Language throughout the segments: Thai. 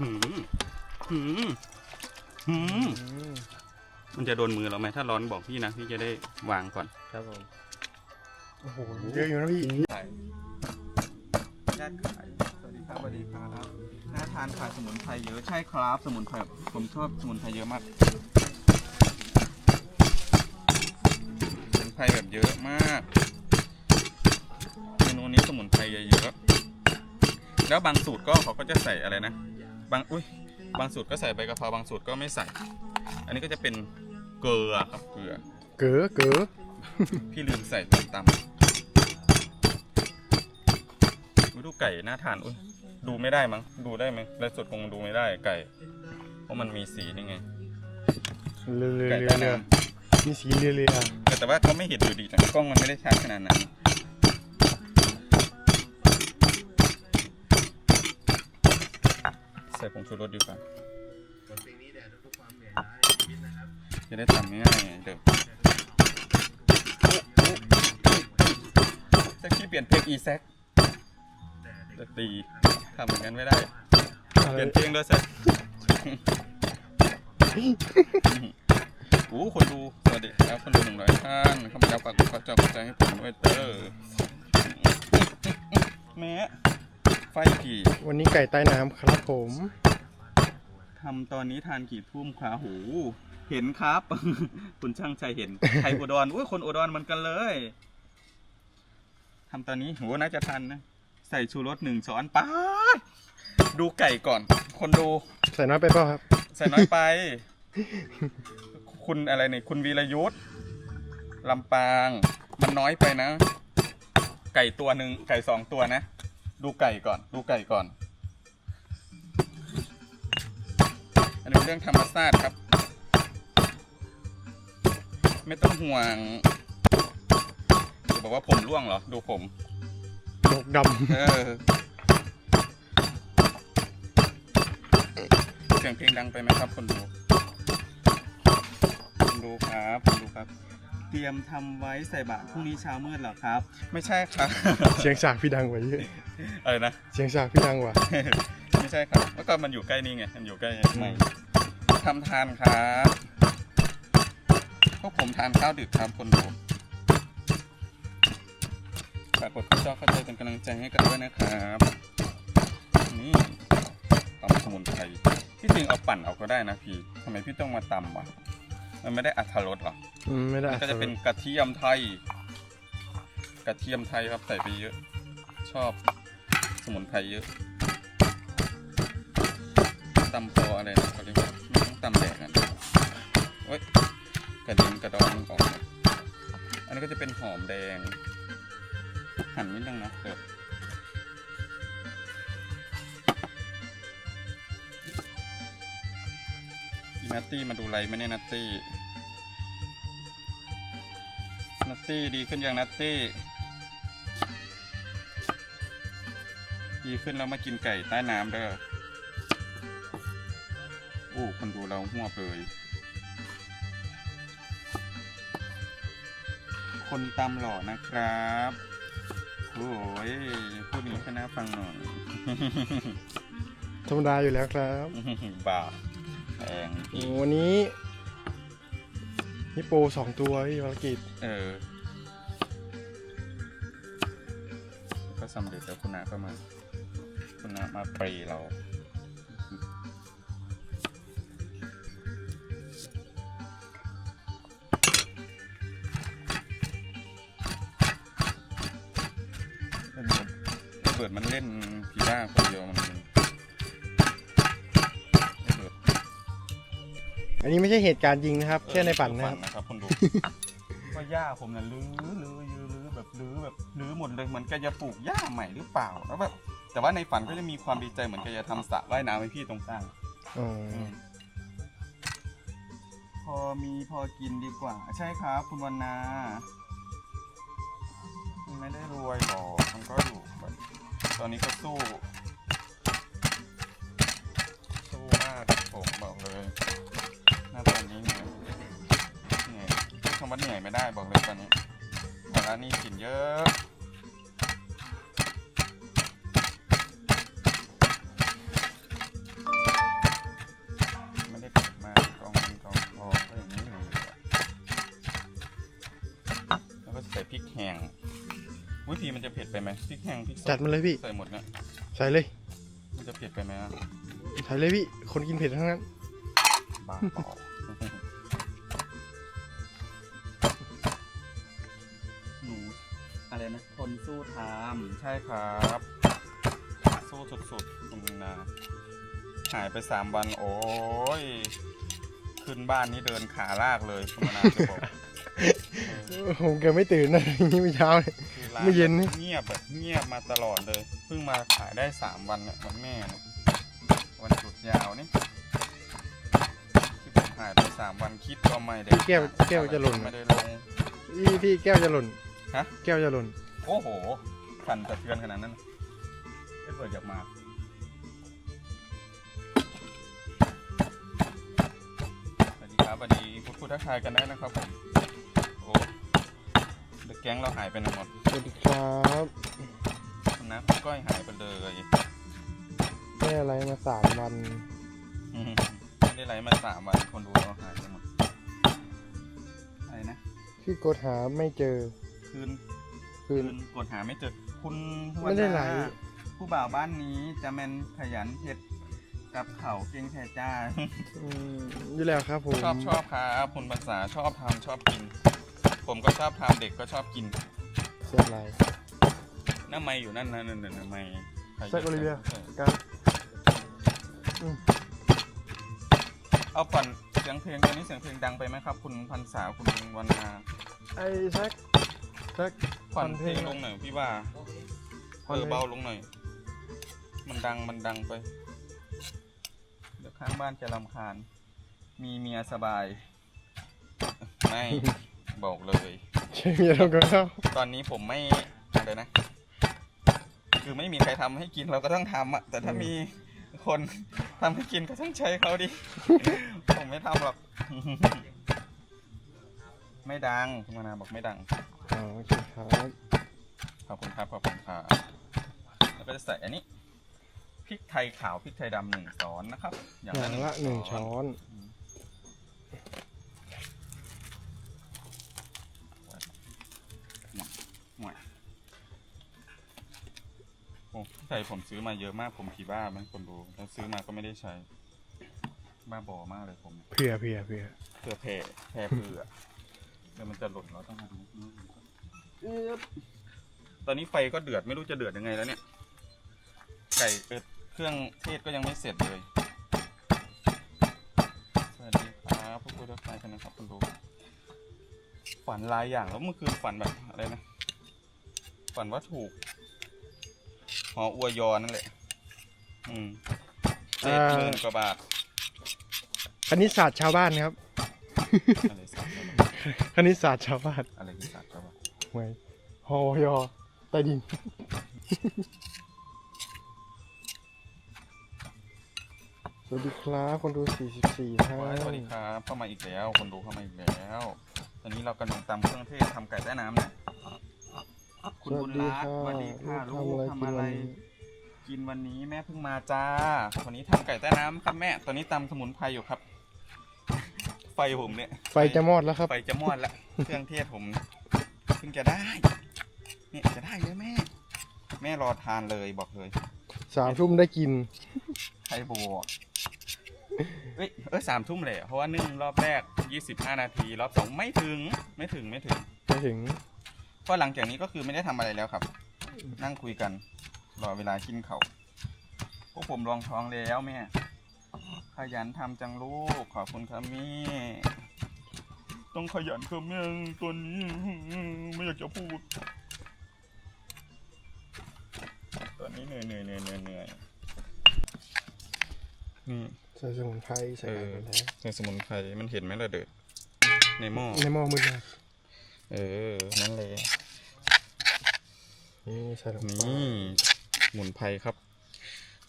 หืมหืมหืมมันจะโดนมือเราไหมถ้าร้อนบอกพี่นะพี่จะได้วางก่อน ครับผม โอ้โห เยอะอยู่นะพี่ญาติขายสวัสดีครับสวัสดีครับน่าทานขายสมุนไพรเยอะ ใช่ครับ สมุนไพร ผมชอบสมุนไพรเยอะมาก สมุนไพรแบบเยอะมากเมนูนี้สมุนไพรเยอะๆแล้วบางสูตรก็เขาก็จะใส่อะไรนะ บางอุ้ยบางสูตรก็ใส่ใบกะเพราบางสูตรก็ไม่ใส่ อันนี้ก็จะเป็นเกลือครับเกลือ เก๋อเก๋อพี่ลืมใส่ตอนตำอุ๊ยดูไก่น่าทานอุ้ยดูไม่ได้มั้งดูได้ไหมและสดคงดูไม่ได้ไก่ เพราะมันมีสีนี่ไง เรือเรือไก่เรือใต้เรือน้มีสีเรือเรือำแต่แต่ว่าเขาไม่เห็นอยู่ดีนะกล้องมันไม่ได้ชัดขนาดนั้น ใส่ผงชูรสดีกว่าจะได้ทำง่ายๆเดี๋ยวจะขี้เปลี่ยนเพลงอีแซกจะตีทำเหมือนกันไม่ได้ เปลี่ยนเพลงด้วยสิโอ้คนดู สวัสดีครับ คนดูหนึ่งร้อยท่านเข้ามาแล้วฝากกดข้อจอขอใจให้ผมด้วยเตอร์ ผีวันนี้ไก่ใต้น้ำครับผมทำตอนนี้ทานกี่ทุ่มคะหู เห็นครับ คุณช่างชัยเห็นไทยอุดรอุ้ยคนอุดรเหมือนกันเลยทำตอนนี้โหน่าจะทันนะใส่ชูรสหนึ่งช้อนป๊าดดูไก่ก่อน คนดู ใส่น้อยไปเปล่าครับ ใส่น้อยไป คุณอะไรเนี่ยคุณวีรยุทธ์ลำปาง มันน้อยไปนะ ไก่ตัวหนึ่งไก่สองตัวนะ ดูไก่ก่อน ดูไก่ก่อน อันนี้เป็นเรื่องธรรมชาติครับ ไม่ต้องห่วงจะบอกว่าผมร่วงเหรอ ดูผมดกดเออเสียงเพลงดังไปไหมครับคนดูคนดูครับคนดูครับ เตรียมทำไว้ใส่บาตรพรุ่งนี้เช้ามืดเหรอครับ ไม่ใช่ครับำเสียงสากพี่ดังกว่าเยอะอะไรนะเสียงสากพี่ดังกว่า ไม่ใช่ครับ แล้วก็มันอยู่ใกล้นี่ไง มันอยู่ใกล้ไม่ทำทานครับพวกผมทานข้าวดึกครับคนดูฝากกดข้อจอเข้าใจเป็นกำลังใจให้กันด้วยนะครับ นี่ตำสมุนไพรที่จริงเอาปั่นเอาก็ได้นะพี่ทำไมพี่ต้องมาตำวะมันไม่ได้อัตรสหรอ อืมไม่ได้มันก็จะเป็นกระเทียมไทย กระเทียมไทยครับใส่ไปเยอะ ชอบสมุนไพรเยอะตำพออะไรนะเขาเรียกว่าไม่ต้องตำแดกอะโอ๊ยกระเด็นกระดอนออกมาอันนี้ก็จะเป็นหอมแดง หั่นนิดนึงนะเกิดอีนัตตี้มาดูไรไหมเนี่ยนัตตี้ ตตี้ดีขึ้นยังนัตตี้ ดีขึ้นแล้วมากินไก่ใต้น้ำเด้อโอ้คนดูเราหัวบเลย คนตามหล่อนะครับโอ้ยพูดนี้ก็น่าฟังหน่อย ธรรมดาอยู่แล้วครับบาปแพงโอ้วันนี้นี่โปรสองตัวพี่ภารกิจ เออ สำเร็จแล้วคุณนาก็มา คุณนามาปรีเราระเบิดมันเล่นผีบ้าคนเดียวมันระเบิดอันนี้ไม่ใช่เหตุการณ์จริงนะครับ แค่ในฝันนะครับนะครับคนดู ก็หญ้าผมน่ะลื้อลื้อยื้อลื้อ แบบลื้อแบบลื้อหมดเลยเหมือนแกจะปลูกหญ้าใหม่หรือเปล่าแล้วแบบแต่ว่าในฝันก็จะมีความดีใจเหมือนแกจะทำสระว่ายน้ำให้พี่ตรงกลางอ๋อพอมีพอกินดีกว่า ใช่ครับ คุณวันนามันไม่ได้รวยหรอกมันก็อยู่แบบตอนนี้ก็สู้ สู้มากครับผมบอกเลยหน้าตอนนี้เหนื่อยเหนื่อยคำว่าเหนื่อยไม่ได้บอกเลยตอนนี้ ร้านนี้กลิ่นเยอะใส่พริกแห้งวิธีมันจะเผ็ดไปไหมพริกแห้งพริกสจัดมันเลยพี่ ใส่หมดนะใส่เลย มันจะเผ็ดไปไหมอะใส่เลยพี่ คนกินเผ็ดทั้งนั้นบ้าปอ สู้ทามใช่ครับสู้สุดๆคุณนะหายไปสามวันโอ้ย ขึ้นบ้านนี้เดินขาลากเลยคุณนาจะบอกเออผมแกไม่ตื่นนะนี่ไม่เช้าเลยคือร้าเมื่อเย็นนี่เงียบแบบเงียบมาตลอดเลย เพิ่งมาขายได้สามวันเนี่ยวันแม่เนี่ยวันหยุดยาวนี่ที่ผมหายไปสามวันคิดก็ไม่ได้พี่แก้วแก้วจะหล่น ไม่ได้ลง พี่พี่แก้วจะหล่นฮะ แก้วจะหล่น โอ้โหสั่นสะเทือนขนาดนั้นน่ะไม่เปิดอยากมาสวัสดีครับสวัสดีพูดพูดทักทายกันได้นะครับผมโอ้เด็กแก๊งเราหายไปไหนหมดสวัสดีครับคุณนะคุณก้อยหายไปเลยไม่อะไรมาสามวันอืมไม่ได้ไลฟ์มาสามวันคนดูเราหายไปหมดอะไรนะพี่กดหาไม่เจอคืน คืนกดหาไม่เจอคุณไม่ได้ไลฟ์วรรณาผู้บ่าวบ้านนี้จะแมนขยันเฮ็ดกับเขาวเก่งแท้จ้าอืมอยู่แล้วครับผมชอบชอบครับคุณภาษาชอบทำชอบกิน ผมก็ชอบทำเด็กก็ชอบกินเสียอะไรน้ำไม่อยู่นั่นนะนั่นนั่นไม่ใครจะแซกโอลิเวียออกันเอาปั่นเสียงเพลงตอนนี้เสียงเพลงดังไปไหมครับ คุณพันษาคุณวรรณาไอ้แซกแซก ผ่อนผ่อนเพเพลลงงลงหน่อยพี่ว่าผ่เออนอเพลงเบาลงหน่อย มันดังมันดังไป เดี๋ยวข้างบ้านจะรำคาญ มีเมียสบาย ไม่บอกเลยใช่เมียเราก็เข้าตอนนี้ผมไม่อะไรนะ คือไม่มีใครทำให้กินเราก็ต้องทำอะแต่ถ้ามีคนทำให้กินก็ต้องใช้เขาดิ ผมไม่ทำหรอก ไม่ดังคุณมานาบอกไม่ดังอ๋อ โอเคครับขอบคุณครับขอบคุณครับแล้วก็จะใส่อันนี้พริกไทยขาวพริกไทยดำหนึ่งช้อนนะครับอย่างละหนึ่งช้อนหน่วยโอ้พริกไทยผมซื้อมาเยอะมากผมผีบ้าไหมคนดูแล้วซื้อมาก็ไม่ได้ใช้ บ้าบอมากเลยผมเผื่อเผื่อเผื่อเพื่อแผ่แผ่เพื่อเดี๋ยวมันจะหล่นเราต้องทำนิดนึง อึ๊บตอนนี้ไฟก็เดือดไม่รู้จะเดือดยังไงแล้วเนี่ย ไก่เออเครื่องเทศก็ยังไม่เสร็จเลย สวัสดีครับผู้คุยทักทายกันนะครับคุณดูฝันหลายอย่างแล้วเมื่อคืนฝันแบบอะไรนะ ฝันว่าถูกหออวยอนั่นแหละ อืมเจ็ดหมื่นกว่าบาทคณิตศาสตร์ชาวบ้านครับ อะไรสักอย่างคณิตศาสตร์ชาวบ้าน อะไรที่สัตว์ครับ หวยฮอยอใต้ดิน สวัสดีครับคนดู 44ท่านสวัสดีครับเข้ามาอีกแล้ว คนดูเข้ามาอีกแล้ว ตอนนี้เรากำลังตำเครื่องเทศทำไก่ใต้น้ำนะคุณบุญรักสวัสดีค่ะลูกทำอะไร กินวันนี้แม่เพิ่งมาจ้าวันนี้ทำไก่ใต้น้ำครับแม่ ตอนนี้ตำสมุนไพรอยู่ครับ ไฟผมเนี่ย ไฟจะมอดแล้วครับ ไฟจะมอดละ เครื่องเทศผม เพิ่งจะได้เนี่ยจะได้เลยแม่ แม่รอทานเลยบอกเลยสามทุ่มได้กินไทยบัวเอ้ยเอ้ยสามทุ่มเลย เพราะว่านึ่งรอบแรกยี่สิบห้านาที รอบสองไม่ถึง ไม่ถึงไม่ถึงไปถึงเพราะหลังจากนี้ก็คือไม่ได้ทำอะไรแล้วครับ นั่งคุยกัน รอเวลากินเขาวพวกผมลองท้องแล้วแม่ขยันทำจังลูกขอบคุณครับแม่ ต้องขยันครับแม่ตัวนี้ไม่อยากจะพูดตอนนี้เหนื่อยเหนื่อยเหนื่อยเหนื่อยเหนื่อยนี่ใส่สมุนไพรใส่เออะไรอไปแล้วใส่สมุนไพรมันเห็นไหมล่ะเด็ดในหม้อในหม้อมืดมากเออนั่นเลยนี่ใส่ลงไปนี่สมุนไพรครับ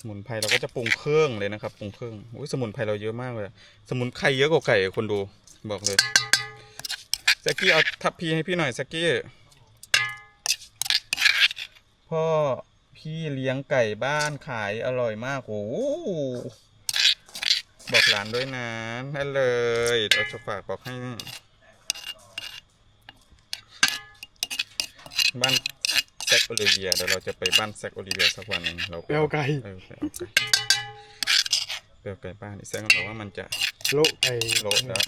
สมุนไพรเราก็จะปรุงเครื่องเลยนะครับปรุงเครื่องโอ้ยสมุนไพรเราเยอะมากเลย สมุนไพรเยอะกว่าไก่คนดูบอกเลย แซกกี้เอาทับพีให้พี่หน่อยแซกกี้ พ่อพี่เลี้ยงไก่บ้านขายอร่อยมากโอ้โหบอกหลานด้วยนะนั่นเลยเราจะฝากบอกให้ บ้านแซกโอลิเวียเดี๋ยวเราจะไปบ้านแซกโอลิเวียสักวันหนึงเราไปเอาไก่เออไปเอาไก่ไปเอาไก่บ้านนี่แซกมันบอกว่ามันจะโลไก่โลดแล้ว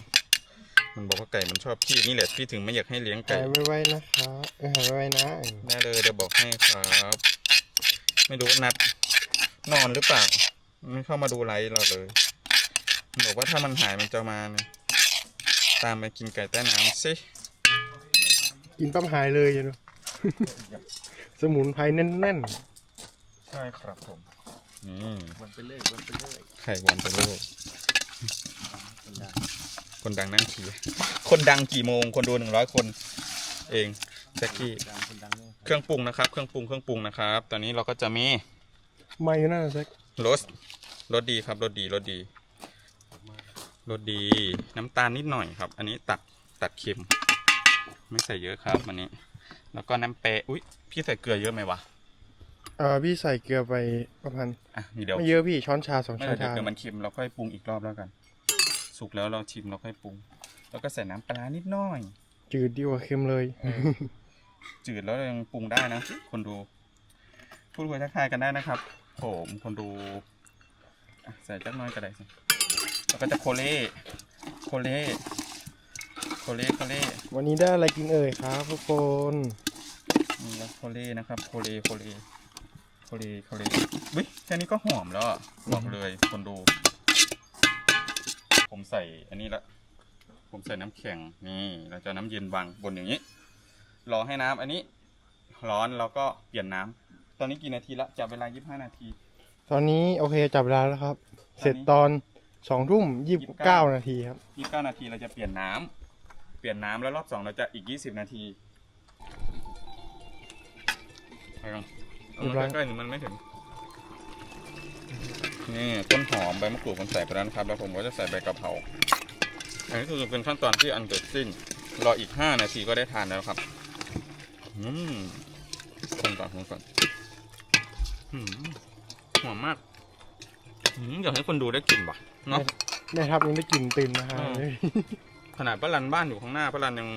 มันบอกว่าไก่มันชอบขี้นี่แหละพี่ถึงไม่อยากให้เลี้ยงไก่หายไว้ๆนะครับเออหายไว้ๆนะเออได้เลยเดี๋ยวบอกให้ครับ ไม่รู้นัดนอนหรือเปล่าไม่เข้ามาดูไลฟ์เราเลยมันบอกว่าถ้ามันหายมันจะมานะตามไปกินไก่ใต้น้ำสิกินปั๊มหายเลยอยู่เนอะสมุนไพรแน่นใช่ครับผมนี่วันไปเลยวันไปเลยไข่วันไปโลก คนดังนั่งขี่คนดังกี่โมง คนดูหนึ่งร้อยคน เองแจ็คกี้ดังคนดังเลยเครื่องปรุงนะครับ เครื่องปรุงเครื่องปรุงนะครับ ตอนนี้เราก็จะมีๆไม่อยู่นั่นนะแซกรสรสดีครับรสดีรสดีรสดีน้ำตาลนิดหน่อยครับ อันนี้ตัดตัดเค็ม ไม่ใส่เยอะครับอันนี้ แล้วก็น้ำเปรย์อุ้ยพี่ใส่เกลือเยอะไหมวะเออพี่ใส่เกลือไปประมาณอะมีเดี๋ยวไม่เยอะพี่ช้อนชาสองไม่ช้อเดี๋นยวชาเดี๋ยวมันเค็มเราค่อยปรุงอีกรอบแล้วกัน สุกแล้วเราชิมเราค่อยปรุง แล้วก็ใส่น้ำปลานิดหน่อย จืดดีกว่าเค็มเลย จืดแล้วยังปรุงได้นะ คนดู พูดคุยทักทายกันได้นะครับ ผมคนดูอะใส่จักหน้อยก็ได้สิแล้วก็จะโคเล่โคเล่โคเล่โคเล่วันนี้ได้อะไรกินเอ่ยครับทุกคนนี่แล้วโคเล่นะครับโคเล่โคเล่โคเล่โคเล่วิแค่นี้ก็หอมแล้วอะบอกเลยคนดู ผมใส่อันนี้ละผมใส่น้ำแข็งนี่เราจะเอาน้ำเย็นวางบนอย่างนี้ รอให้น้ำอันนี้ ร้อนแล้วก็เปลี่ยนน้ำตอนนี้กี่นาทีละจับเวลา25นาที ตอนนี้โอเคจับเวลาแล้วครับตอนนี้เสร็จตอนสองทุ่มยี่สิบเก้านาทีครับ29นาทีเราจะเปลี่ยนน้ำเปลี่ยนน้ำแล้วรอบสองเราจะอีก20นาทีไปกันเอาเรียบร้มาอยใกล้ๆหนึ่งมันไม่ถึง นี่ต้นหอมใบมะกรูดผมใส่ไปแล้วนะครับ แล้วผมก็จะใส่ใบกะเพราอันนี้คือเป็นขั้นตอนที่อันเกิดสิ้น รออีก 5 นาทีก็ได้ทานแล้วครับอืมคนก่อนคนก่อนอืมหอมมากอืมอยากให้คนดูได้กลิ่นว่ะเนาะแม่ทัพยังได้กลิ่นตื่นนะฮะอืมขนาดป้ารันบ้านอยู่ข้างหน้าป้ารันยัง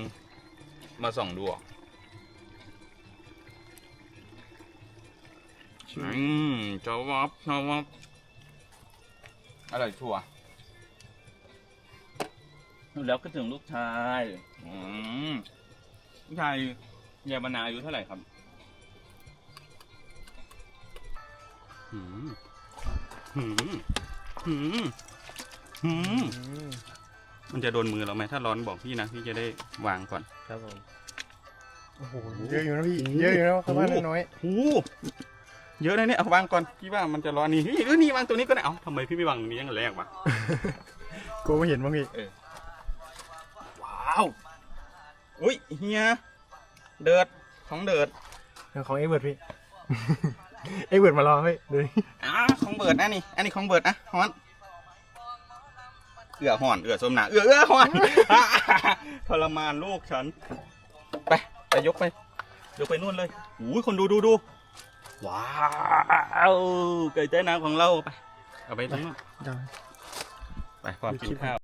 มาส่องดูอะอืมจาวับจาวับ อร่อยชัวร์แล้วก็ถึงลูกชายอืมลูกชายยายบรรณาอายุเท่าไหร่ครับ หืมหืมหืมหืมอืมมันจะโดนมือเราไหมถ้าร้อนบอกพี่นะ พี่จะได้วางก่อน ครับผม โอ้โห เยอะอยู่นะพี่ เยอะอยู่นะข้าวบ้านน้อยโอ้โห เยอะเลยเนี่ยเอาวางก่อนพี่ว่ามันจะร้อนนี่เฮ้ยเออนี่วางตัวนี้ก็ได้เอ้าทำไมพี่ไม่วางตรงนี้ตั้งแต่แรกวะๆกูไม่เห็นบ้างพี่ว้าวอุ้ยเฮียเดือดของเดือดเรื่องของเอ็กเบิร์ดพี่ เอ็กเบิร์ดมารอเฮ้ยดูดิอ่าของเบิร์ดนะนี่อันนี้ของเบิร์ดนะฮอนเอือห่อนเอือสมหนาเอือเอือห่อนทรมานลูกฉัน ไปไปยกไปยกไปนู่นเลยอุ้ยคนดูดูดู ว้าวไก่ใต้น้ำของเราไป เอาไปตรงนู้นได้ ไปความกินข้าว